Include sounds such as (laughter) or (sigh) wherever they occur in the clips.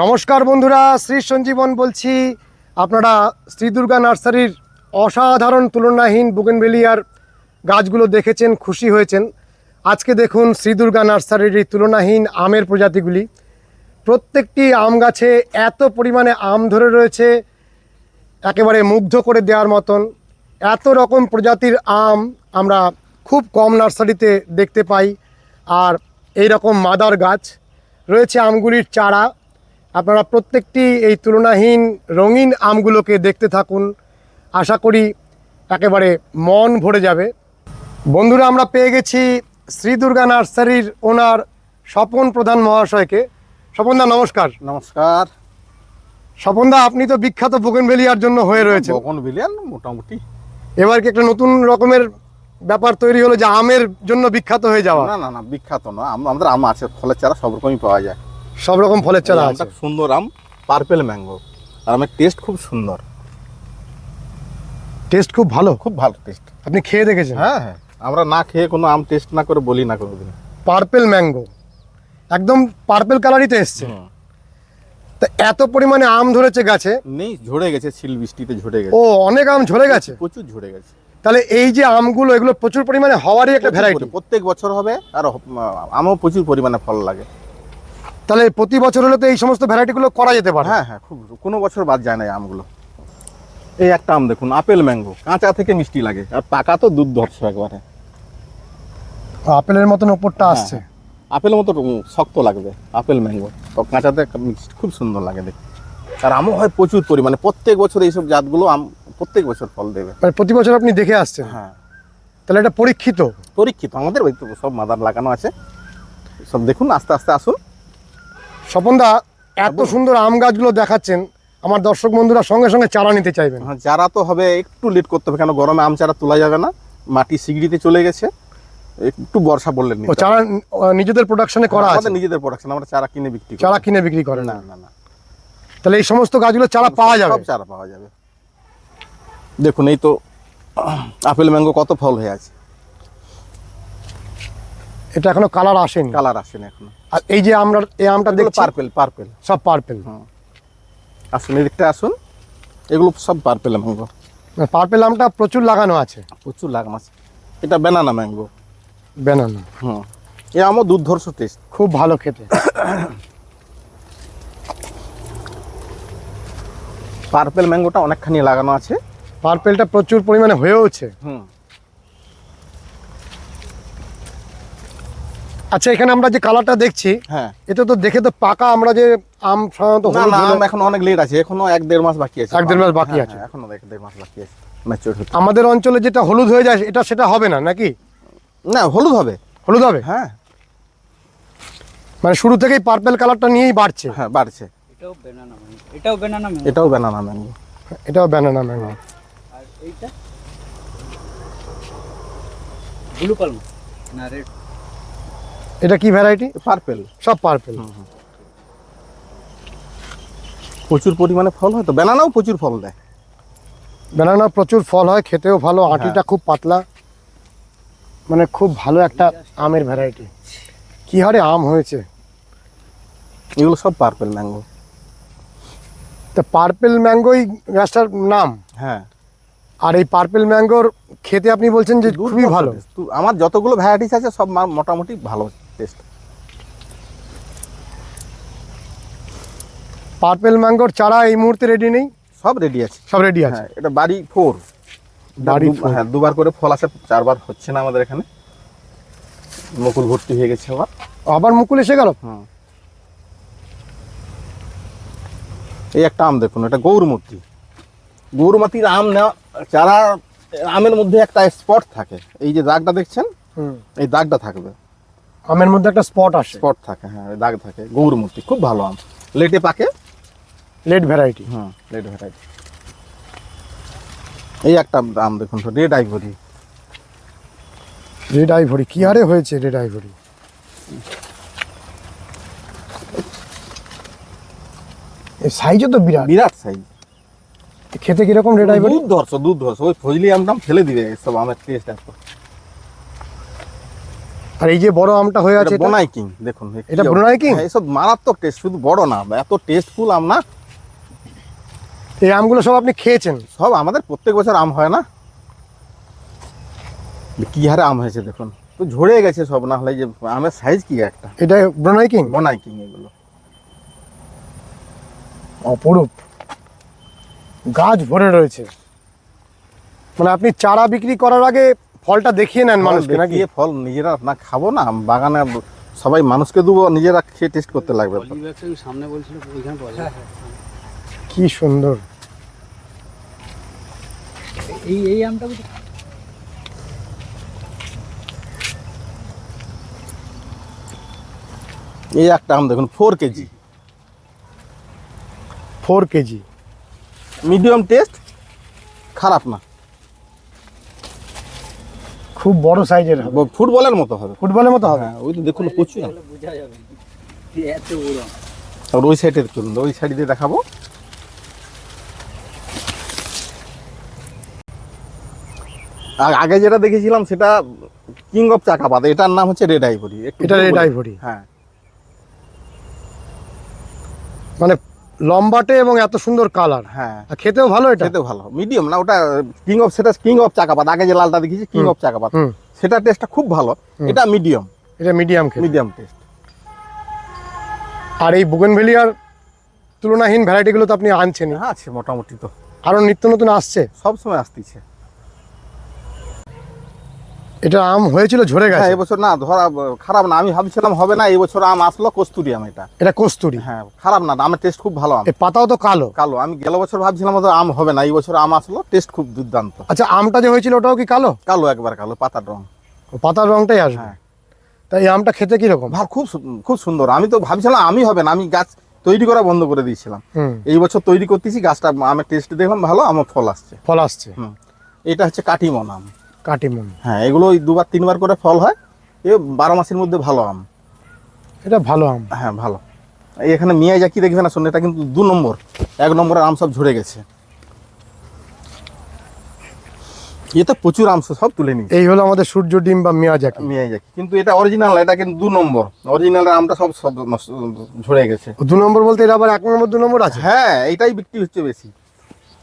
নমস্কার বন্ধুরা, শ্রী সঞ্জীবন বলছি। আপনারা শ্রী দুর্গা নার্সারির অসাধারণ তুলনাহীন বুগেনভেলিয়ার গাছগুলো দেখেছেন, খুশি হয়েছেন। আজকে দেখুন শ্রী দুর্গা নার্সারির এই তুলনাহীন আমের প্রজাতিগুলি। প্রত্যেকটি আম গাছে এত পরিমাণে আম ধরে রয়েছে, একেবারে মুগ্ধ করে দেওয়ার মতন। এত রকম প্রজাতির আম আমরা খুব কম নার্সারিতে দেখতে পাই। আর এই রকম মাদার গাছ, রয়েছে আমগুলির চারা। আপনারা প্রত্যেকটি এই তুলনাহীন রঙিন আমগুলোকে দেখতে থাকুন। আশা করি একেবারে মন ভরে যাবে। বন্ধুরা আমরা পেয়ে গেছি শ্রী দুর্গা নার্সারির ওনার স্বপন প্রধান মহাশয়কে। স্বপনদা নমস্কার। নমস্কার। স্বপনদা আপনি তো বিখ্যাত বোগেনভেলিয়ার জন্য হয়ে রয়েছে বকন বিলিয়ন মোটামুটি। এবার কি একটা নতুন রকমের ব্যাপার তৈরি হলো যে আমের জন্য বিখ্যাত হয়ে যাওয়া? না না না বিখ্যাত না আম- আমাদের আম আছে ফলের চারা সব রকমই পাওয়া যায়। সব রকম ফলের চারা আছে। সুন্দর আম পার্পেল ম্যাঙ্গো আর আমার টেস্ট খুব সুন্দর। টেস্ট খুব ভালো? খুব ভালো টেস্ট আপনি খেয়ে দেখেছেন? হ্যাঁ হ্যাঁ। আমরা না খেয়ে কোনো আম টেস্ট না করে বলি না কোনোদিন। পার্পেল ম্যাঙ্গো একদম পার্পেল কালারই তো এসছে। তা এত পরিমাণে আম ধরেছে গাছে? নেই ঝরে গেছে শিল বৃষ্টিতে ঝরে গেছে। ও অনেক আম ঝরে গেছে? প্রচুর ঝরে গেছে। তাহলে এই যে আমগুলো এগুলো প্রচুর পরিমাণে হওয়ারই একটা ভ্যারাইটি প্রত্যেক বছর হবে আর আমও প্রচুর পরিমাণে ফল লাগে। তাহলে প্রতি বছর হলে তো এই সমস্ত ভ্যারাইটিগুলো করা যেতে পারে। হ্যাঁ হ্যাঁ খুব কোনো বছর বাদ যায় না এই আমগুলো। এই একটা আম দেখুন আপেল ম্যাঙ্গো কাঁচা থেকে মিষ্টি লাগে আর পাকা তো দুধ ধরছে একবারে আপেলের মতন ওপরটা আসছে। আপেলের মতো শক্ত লাগবে আপেল ম্যাঙ্গো। তো কাঁচাতে খুব সুন্দর লাগে দেখতে। আর আমও হয় প্রচুর পরিমাণে প্রত্যেক বছর এইসব জাতগুলো আম প্রত্যেক বছর ফল দেবে। মানে প্রতি বছর আপনি দেখে আসছেন? হ্যাঁ। তাহলে এটা পরীক্ষিত? পরীক্ষিত আমাদের ওই তো সব মাদার লাগানো আছে। সব দেখুন আস্তে আস্তে আসুন। স্বপনদা এত সুন্দর আম গাছগুলো দেখাচ্ছেন। আমার দর্শক বন্ধুরা সঙ্গে সঙ্গে চারা নিতে চাইবেন। হ্যাঁ চারা তো হবে একটু লেট করতে হবে কেন গরমে আম চারা তোলা যাবে না? মাটি সিগড়িতে চলে গেছে। একটু বর্ষা বললেন ও চারা নিজেদের প্রোডাকশনে করা আছে? নিজেদের প্রোডাকশন আমরা চারা কিনে বিক্রি চারা কিনে বিক্রি করে না? না না তাহলে এই সমস্ত গাছগুলো চারা পাওয়া যাবে? সব চারা পাওয়া যাবে। দেখুন এই তো আপেল ম্যাঙ্গো কত ফল হয়ে আছে। এটা এখনও কালার আসেনি। কালার আসেনি এখনও। আর এই যে আমরা এই আমটা দেখছি পার্পেল পার্পেল সব পার্পেল আসুন এদিকটা আসুন। এগুলো সব পার্পেল ম্যাঙ্গো পার্পেল আমটা প্রচুর লাগানো আছে। প্রচুর লাগানো আছে। এটা বেনানা ম্যাঙ্গো বেনানা হুম এ আমও দুর্ধর্ষ টেস্ট খুব ভালো খেতে। পার্পেল ম্যাঙ্গোটা অনেকখানি লাগানো আছে। পার্পেলটা প্রচুর পরিমাণে হয়েওছে। হুম। আচ্ছা এখানে আমরা যে কালারটা দেখছি হ্যাঁ। এটা তো দেখে তো পাকা আমরা যে আম সাধারণত না হলুদ না আম এখন অনেক লেট আছে এখনও এক দেড় মাস বাকি আছে। এক দেড় মাস বাকি হ্যাঁ, আছে। হ্যাঁ, এখনও এক দেড় মাস বাকি আছে ম্যাচিওর হতে। আমাদের অঞ্চলে যেটা হলুদ হয়ে যায় এটা সেটা হবে না নাকি? না হলুদ হবে। হলুদ হবে? হ্যাঁ। মানে শুরু থেকেই পার্পেল কালারটা নিয়েই বাড়ছে। হ্যাঁ বাড়ছে। এটাও বেনানা ম্যাঙ্গো এটাও বেনানা ম্যাঙ্গো এটাও বেনানা ম্যাঙ্গো এটাও ব্যানানা ম্যাঙ্গো আর এইটা? ব্লু পালমা না রেড এটা কি ভ্যারাইটি পার্পেল সব পার্পেল প্রচুর পরিমাণে ফল হয় তো? বেনানাও প্রচুর ফল দেয়। ব্যানানা প্রচুর ফল হয় খেতেও ভালো হ্যাঁ। আটিটা খুব পাতলা। মানে খুব ভালো একটা আমের ভ্যারাইটি কি হারে আম হয়েছে? এগুলো সব পার্পেল ম্যাঙ্গো তা পার্পেল ম্যাঙ্গোই গাছটার নাম? হ্যাঁ। আর এই পার্পেল ম্যাঙ্গোর খেতে আপনি বলছেন যে খুবই ভালো। আমার যতগুলো ভ্যারাইটিস আছে সব মোটামুটি ভালো। টেস্ট পার্পেল ম্যাঙ্গোর চারা এই মুহূর্তে রেডি নেই? সব রেডি আছে। সব রেডি আছে? হ্যাঁ এটা বাড়ি ফোর। বাড়ি হ্যাঁ দুবার করে ফল আছে চারবার হচ্ছে না আমাদের এখানে। মুকুল ভর্তি হয়ে গেছে আবার। আবার মুকুল এসে গেল? এই একটা আম দেখুন এটা গৌরমূর্তি। গৌরমতির আম নেওয়া চারা আমের মধ্যে একটা স্পট থাকে এই যে দাগটা দেখছেন? হুম। এই দাগটা থাকবে। আমের মধ্যে একটা স্পট আসে। স্পট থাকে হ্যাঁ দাগ থাকে গৌরমূর্তি খুব ভালো আম। লেটে পাকে? লেট ভ্যারাইটি হ্যাঁ রেড ভ্যারাইটি এই একটা আম দেখুন তো রেড আইভরি রেড আইভরি কি হারে হয়েছে রেড আইভরি এই সাইজও তো বিরাট। বিরাট সাইজ খেতে কীরকম রেড আইভরি দুধ ধরছ দুধ ধরছ। ওই ফজলি আমটা ফেলে দিবে সব আমের টেস্ট এত। আর এই যে বড় আমটা হয়ে আছে এটা? এটা? বোনাই কিং দেখুন এটা বোনাই king? হ্যাঁ, এসব মারাত্মক টেস্ট শুধু বড় না এত টেস্টফুল আম না। এই আমগুলো সব আপনি খেয়েছেন? সব আমাদের প্রত্যেক বছর আম হয় না। কি হারে আম হয়েছে দেখুন। তো ঝরে গেছে সব না হলে যে আমের সাইজ কি একটা? এটা কিং বোনাই কিং এগুলো। অপরূপ। গাছ ভরে রয়েছে। মানে আপনি চারা বিক্রি করার আগে ফলটা দেখিয়ে নেন মানুষকে নাকি? দেখিয়ে ফল নিজেরা না খাব না বাগানে সবাই মানুষকে দেবো নিজেরা খেয়ে টেস্ট করতে লাগবে। সামনে বলছিল ওইখানে পাওয়া যায় কি সুন্দর। এই এই আমটা এই একটা আম দেখুন four KG. Four KG. Medium taste খারাপ না। খুব বড় সাইজের হবে। ফুটবলের মতো হবে। ফুটবলের মতো হবে। হ্যাঁ ওই তো দেখুন প্রচুর বোঝা যাবে না। এত বড়। আর ওই সাইডে চলুন ওই সাইড দিয়ে দেখাবো। আগে যেটা দেখেছিলাম সেটা কিং অফ চাকাপাত এটার নাম হচ্ছে রেড আইভরি এটা red ivory। হ্যাঁ। মানে লম্বাটে এবং এত সুন্দর কালার। হ্যাঁ। খেতেও ভালো এটা? খেতেও ভালো। মিডিয়াম না ওটা কিং অফ সেটা কিং অফ চাকাপাত। আগে যে লালটা দেখেছি কিং অফ চাকাপাত। সেটা টেস্টটা খুব ভালো। এটা মিডিয়াম এটা মিডিয়াম খেতে। মিডিয়াম টেস্ট আর এই বুগেনভেলিয়ার তুলনাহীন ভ্যারাইটিগুলো তো আপনি আনছেন হ্যাঁ আছে মোটামুটি তো। আরও নিত্য নতুন আসছে? সবসময় আসতেছে। এটা আম হয়েছিল ঝরে হ্যাঁ গেছে। এবছর না ধরা খারাপ না আমি ভাবছিলাম হবে না এই বছর আম আসলো কস্তুরি আম এটা। এটা কস্তুরি? হ্যাঁ খারাপ না আমের টেস্ট খুব ভালো আম। এই পাতাও তো কালো। কালো আমি গেল বছর ভাবছিলাম হয়তো আম হবে না এই বছর আম আসলো টেস্ট খুব দুর্দান্ত। আচ্ছা আমটা যে হয়েছিল ওটাও কি কালো? কালো একবার কালো পাতার রং। পাতার রংটাই আসবে। হ্যাঁ। তাই এই আমটা খেতে কীরকম? খুব খুব সুন্দর। আমি তো ভাবছিলাম আমি হবে না আমি গাছ তৈরি করা বন্ধ করে দিয়েছিলাম। এই বছর তৈরি করতেছি গাছটা আমের টেস্ট দেখলাম ভালো আমার ফল আসছে। ফল আসছে। হুম। এটা হচ্ছে কাটিমন আম। কাটিমন হ্যাঁ এগুলো ওই দুবার তিনবার করে ফল হয়। এ বারো মাসের মধ্যে ভালো আম। এটা ভালো আম। হ্যাঁ ভালো। এই এখানে মিয়াই কি দেখবে না শোন এটা কিন্তু দু নম্বর। এক নম্বরের আম সব ঝরে গেছে। এ তো প্রচুর আম সব তুলে নিয়েছে। এই হলো আমাদের সূর্য ডিম বা মিয়াজাকি জাকি। কিন্তু এটা অরিজিনাল এটা কিন্তু দু নম্বর। অরিজিনালের আমটা সব সব ঝরে গেছে। দু নম্বর বলতে এটা আবার এক নম্বর দু নম্বর আছে? হ্যাঁ এটাই বিক্রি হচ্ছে বেশি।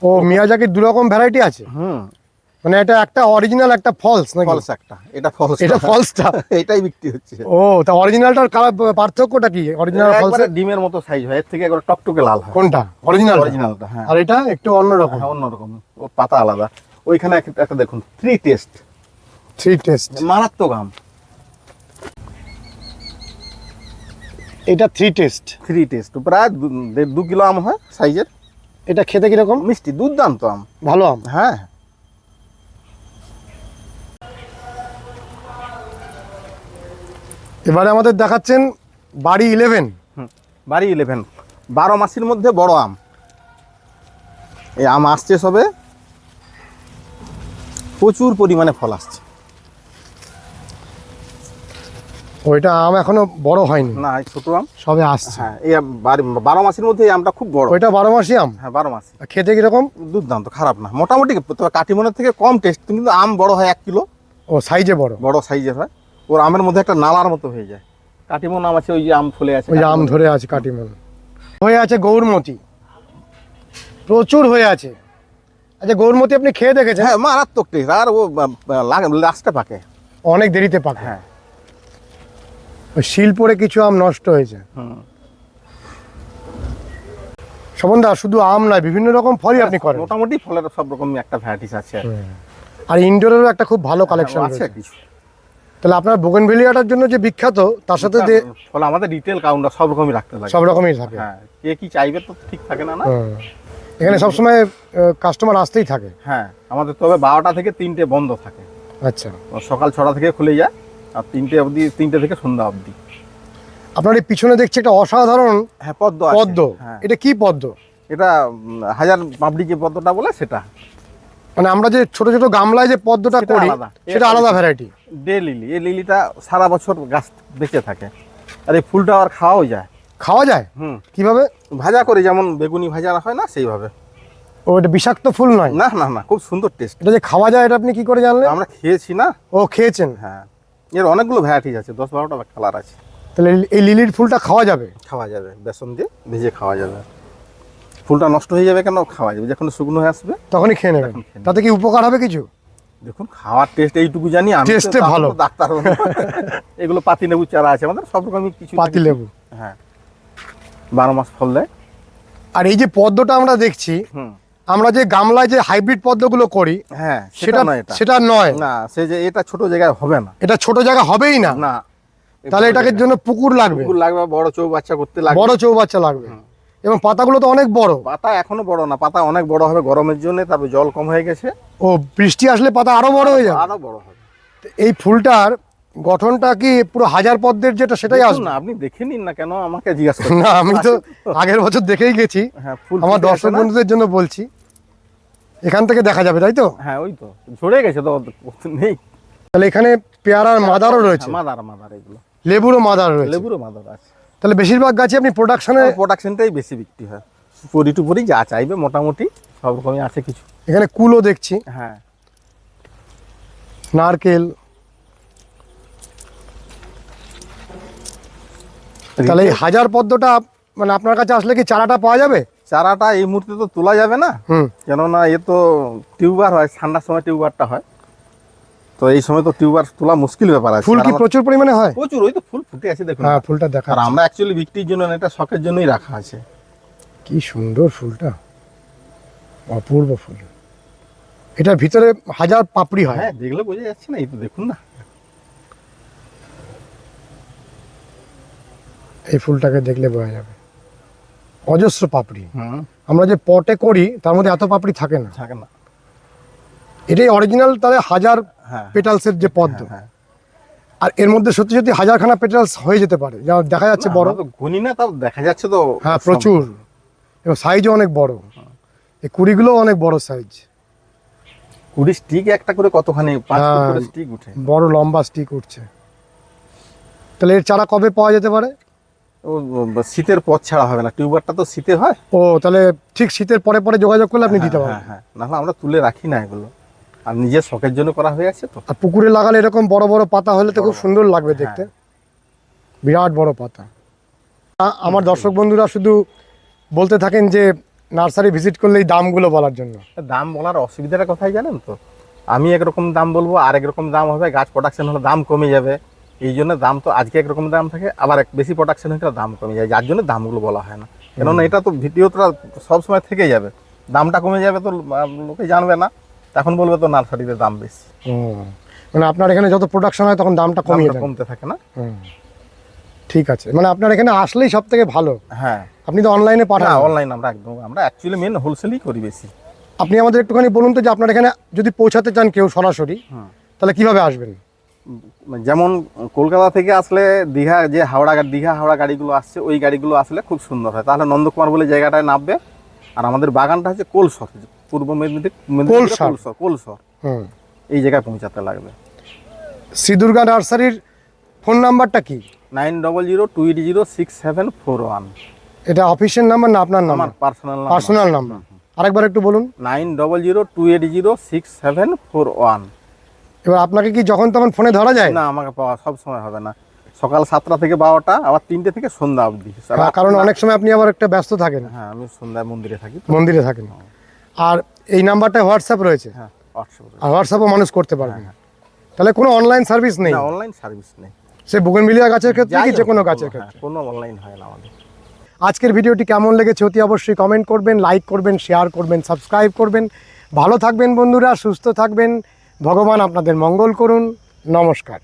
ও মিয়াজাকির দু রকম ভ্যারাইটি আছে? হুম। মানে এটা একটা অরিজিনাল একটা ফলস নাকি? ফলস একটা। এটা ফলস এটা ফলসটা (laughs) এটাই বিক্রি হচ্ছে। ও তা অরিজিনালটার কালার পার্থক্যটা কি? অরিজিনাল ফলস ডিমের মতো সাইজ হয়। এর থেকে একবার টকটকে লাল হয়। কোনটা? অরিজিনাল অরিজিনালটা হ্যাঁ। আর এটা একটু অন্যরকম? হ্যাঁ অন্যরকম। ও পাতা আলাদা। ওইখানে একটা দেখুন থ্রি টেস্ট থ্রি টেস্ট মারাত্মক আম। এটা থ্রি টেস্ট থ্রি টেস্ট প্রায় দু কিলো আম হয় সাইজের এটা খেতে কীরকম? মিষ্টি দুর্দান্ত আম। ভালো আম? হ্যাঁ। এবারে আমাদের দেখাচ্ছেন বাড়ি ইলেভেন বাড়ি ইলেভেন বারো মাসের মধ্যে বড় আম। এই আম আসছে সবে। প্রচুর পরিমাণে ফল আসছে। ওইটা আম এখনও বড় হয়নি। না এই ছোট আম। সবে আসছে। হ্যাঁ এই বারি- মাসের মধ্যে এই আমটা খুব বড়। ওইটা বারো মাসি আম? হ্যাঁ বারো মাসে খেতে কীরকম? দুর্দান্ত খারাপ না। মোটামুটি কাটিমনের থেকে কম টেস্ট কিন্তু আম বড় হয় এক কিলো। ও সাইজে বড়। বড় সাইজের হয়। ওর আমের মধ্যে একটা নালার মতো হয়ে যায়। কাটিমন আম আছে ওই যে আম ফুলে আছে ওই আম ধরে আছে কাটিমন। হয়ে আছে গৌরমতি। প্রচুর হয়ে আছে। আচ্ছা গৌরমতি আপনি খেয়ে দেখেছেন? হ্যাঁ মারাত্মক টেস্ট আর ও লাস্টে পাকে। অনেক দেরিতে পাকে। হ্যাঁ। ওই শিল পরে কিছু আম নষ্ট হয়েছে। হুম। শোভনদা শুধু আম নয় বিভিন্ন রকম ফলই আপনি করেন। মোটামুটি ফলের সব রকমই একটা ভ্যারাইটিস আছে। আর ইনডোরেরও একটা খুব ভালো কালেকশন আছে আছে কিছু। তাহলে আপনার বোগেনভেলিয়াটার জন্য যে বিখ্যাত তার সাথে যে ফলে আমাদের রিটেল কাউন্টার সব রকমই রাখতে লাগে। সব রকমই থাকে। হ্যাঁ কে কি চাইবে তো ঠিক থাকে না না? হুম। এখানে সবসময় কাস্টমার আসতেই থাকে। হ্যাঁ আমাদের তবে বারোটা থেকে তিনটে বন্ধ থাকে। আচ্ছা। সকাল ছটা থেকে খুলে যায় আর তিনটে অবধি তিনটে থেকে সন্ধ্যা অবধি। আপনার এই পিছনে দেখছি একটা অসাধারণ হ্যাঁ পদ্ম আছে। পদ্ম। হ্যাঁ। এটা কি পদ্ম? এটা হাজার পাপড়ি যে পদ্মটা বলে সেটা। মানে আমরা যে ছোট ছোট গামলায় যে পদ্মটা করি। সেটা আলাদা ভ্যারাইটি ডে লিলি। এই লিলিটা সারা বছর গাছ বেঁচে থাকে। আর এই ফুলটা আর খাওয়াও যায়। খাওয়া যায়? হুম। কীভাবে? ভাজা করে যেমন বেগুনি ভাজা হয় না সেইভাবে। ও এটা বিষাক্ত ফুল নয়? না না না খুব সুন্দর টেস্ট এটা যে খাওয়া যায় এটা আপনি কি করে জানলেন? আমরা খেয়েছি না। ও খেয়েছেন? হ্যাঁ। এর অনেকগুলো ভ্যারাইটিস আছে দশ বারোটা কালার আছে। তাহলে এই- লিলির ফুলটা খাওয়া যাবে? খাওয়া যাবে বেসন দিয়ে ভেজে খাওয়া যাবে। ফুলটা নষ্ট হয়ে যাবে কেন? খাওয়া যাবে। যখন শুকনো হয়ে আসবে তখনই খেয়ে নেবেন। তাতে কি উপকার হবে কিছু? দেখুন খাওয়ার টেস্ট এইটুকু জানি আমি তার ভালো। ডাক্তার এগুলো পাতি লেবু চারা আছে আমাদের সব রকমই কিছু পাতি লেবু। হ্যাঁ। বারো মাস ফল দেয়। আর এই যে পদ্মটা আমরা দেখছি আমরা যে গামলায় যে হাইব্রিড পদ্মগুলো করি হ্যাঁ সেটা নয় এটা। সেটা নয়। না সে যে এটা ছোট জায়গায় হবে না। এটা ছোট জায়গা হবেই না। না। তাহলে এটাকে জন্য পুকুর লাগবে। পুকুর লাগবে বড় চৌবাচ্চা করতে লাগবে। বড় চৌবাচ্চা লাগবে। এবং পাতাগুলো তো অনেক বড়। পাতা এখনও বড় না পাতা অনেক বড় হবে গরমের জন্য তারপর জল কম হয়ে গেছে। ও বৃষ্টি আসলে পাতা আরও বড় হয়ে যাবে? আরও বড় হবে। এই ফুলটার গঠনটা কি পুরো হাজার পদ্মের যেটা সেটাই আসবে? না আপনি দেখে নিন না কেন আমাকে জিজ্ঞাসা না আমি তো আগের বছর দেখেই গেছি। হ্যাঁ ফুল আমার দর্শক বন্ধুদের জন্য বলছি। এখান থেকে দেখা যাবে তাই তো? হ্যাঁ ওই তো। ঝরে গেছে তো নেই। তাহলে এখানে পেয়ারার মাদারও রয়েছে। হ্যাঁ, মাদার মাদার এগুলো। লেবুরও মাদার রয়েছে। লেবুরও মাদার আছে। তাহলে বেশিরভাগ গাছে আপনি প্রোডাকশনে প্রোডাকশনটাই বেশি বিক্রি হয়। পরি টু পরি যা চাইবে মোটামুটি সব রকমই আছে কিছু। এখানে কুলও দেখছি। হ্যাঁ। নারকেল। তাহলে এই হাজার পদ্মটা মানে আপনার কাছে আসলে কি চারাটা পাওয়া যাবে? চারাটা এই মুহূর্তে তো তোলা যাবে না। হুম। কেননা এ তো টিউবার হয় ঠান্ডার সময় টিউবারটা হয়। তো এই সময় তো টিউবার তোলা মুশকিল ব্যাপার আছে। ফুল কি প্রচুর পরিমাণে হয়? প্রচুর ওই তো ফুল ফুটে আছে দেখুন। হ্যাঁ ফুলটা দেখা আর আমরা অ্যাকচুয়ালি বিক্রির জন্য না, এটা শখের জন্যই রাখা আছে। কি সুন্দর ফুলটা। অপূর্ব ফুল। এটার ভিতরে হাজার পাপড়ি হয়। হ্যাঁ দেখলে বোঝা যাচ্ছে না এই তো দেখুন না। এই ফুলটাকে দেখলে বোঝা যাবে। অজস্র পাপড়ি। হুম। আমরা যে পটে করি তার মধ্যে এত পাপড়ি থাকে না। থাকে না। এটাই অরিজিনাল তাহলে হাজার হ্যাঁ। পেটালসের যে পদ্ম। হ্যাঁ আর এর মধ্যে সত্যি সত্যি হাজারখানা পেটালস হয়ে যেতে পারে। যা দেখা যাচ্ছে বড়। গুনি না তাও দেখা যাচ্ছে তো হ্যাঁ প্রচুর। এবং সাইজও অনেক বড়। এই কুড়িগুলো অনেক বড় সাইজ কুড়ি স্টিক একটা করে কতখানি? পাঁচ হ্যাঁ। করে স্টিক উঠে। বড় লম্বা স্টিক উঠছে। তাহলে এর চারা কবে পাওয়া যেতে পারে? ও শীতের পথ ছাড়া হবে না। টিউবারটা তো শীতে হয়। ও তাহলে ঠিক শীতের পরে পরে যোগাযোগ করলে আপনি দিতে হ্যাঁ, পারবেন। হ্যাঁ। নাহলে আমরা তুলে রাখি না এগুলো। আর নিজের শখের জন্য করা হয়ে আছে তো। আর পুকুরে লাগালে এরকম বড় বড় পাতা হলে তো খুব সুন্দর লাগবে দেখতে। বিরাট বড় পাতা। আমার দর্শক বন্ধুরা শুধু বলতে থাকেন যে নার্সারি ভিজিট করলেই দামগুলো বলার জন্য। দাম বলার অসুবিধাটা কোথায় জানেন তো? আমি একরকম দাম বলব আর একরকম দাম হবে গাছ প্রোডাকশন হলে দাম কমে যাবে। এই জন্য দাম তো আজকে একরকম দাম থাকে আবার এক বেশি প্রোডাকশন হলে দাম কমে যায়। যার জন্য দামগুলো বলা হয় না। কেননা এটা তো ভিডিওটা সবসময় থেকে যাবে। দামটা কমে যাবে তো লোকে জানবে না। তখন বলবে তো নার্সারিতে দাম বেশি। মানে আপনার এখানে যত প্রোডাকশন হয় তখন দামটা কমিয়ে কমতে থাকে না। ঠিক আছে। মানে আপনার এখানে আসলেই সব থেকে ভালো। হ্যাঁ। আপনি তো অনলাইনে পাঠান। অনলাইন আমরা একদম আমরা অ্যাকচুয়ালি মেন হোলসেলই করি বেশি। আপনি আমাদের একটুখানি বলুন তো যে আপনার এখানে যদি পৌঁছাতে চান কেউ সরাসরি তাহলে কীভাবে আসবেন? যেমন কলকাতা থেকে আসলে দীঘা যে হাওড়া দীঘা হাওড়া গাড়িগুলো আসছে ওই গাড়িগুলো আসলে খুব সুন্দর হয়। তাহলে নন্দকুমার বলে জায়গাটায় নামবে। আর আমাদের বাগানটা হচ্ছে কোল কোলসর। পূর্ব মেদিনীপুর কোলসর। কোলসর এই জায়গায় পৌঁছাতে লাগবে। শ্রী দুর্গা নার্সারির ফোন নাম্বারটা কি? Nine double zero two eight zero six seven four one. এটা অফিসের নাম্বার না আপনার নাম্বার? Personal personal number. আরেকবার একটু বলুন। Nine double zero two eight zero six seven four one. এবার আপনাকে কি যখন তখন ফোনে ধরা যায়? না আমাকে পাওয়া সব সময় হবে না। সকাল সাতটা থেকে বারোটা আবার তিনটে থেকে সন্ধ্যা অবধি। কারণ অনেক সময় আপনি আবার একটা ব্যস্ত থাকেন। হ্যাঁ আমি সন্ধ্যায় মন্দিরে থাকি। মন্দিরে থাকেন। আর এই নাম্বারটা হোয়াটসঅ্যাপ রয়েছে। হ্যাঁ হোয়াটসঅ্যাপে আর হোয়াটসঅ্যাপও মানুষ করতে পারবেন তাহলে কোনো অনলাইন সার্ভিস নেই? অনলাইন সার্ভিস নেই। সে বুগেনভিলিয়া গাছের ক্ষেত্রে কি যে কোনো গাছের হ্যাঁ, ক্ষেত্রে? কোনো অনলাইন হয় না আমাদের। আজকের ভিডিওটি কেমন লেগেছে অতি অবশ্যই কমেন্ট করবেন লাইক করবেন শেয়ার করবেন সাবস্ক্রাইব করবেন। ভালো থাকবেন বন্ধুরা সুস্থ থাকবেন। ভগবান আপনাদের মঙ্গল করুন। নমস্কার।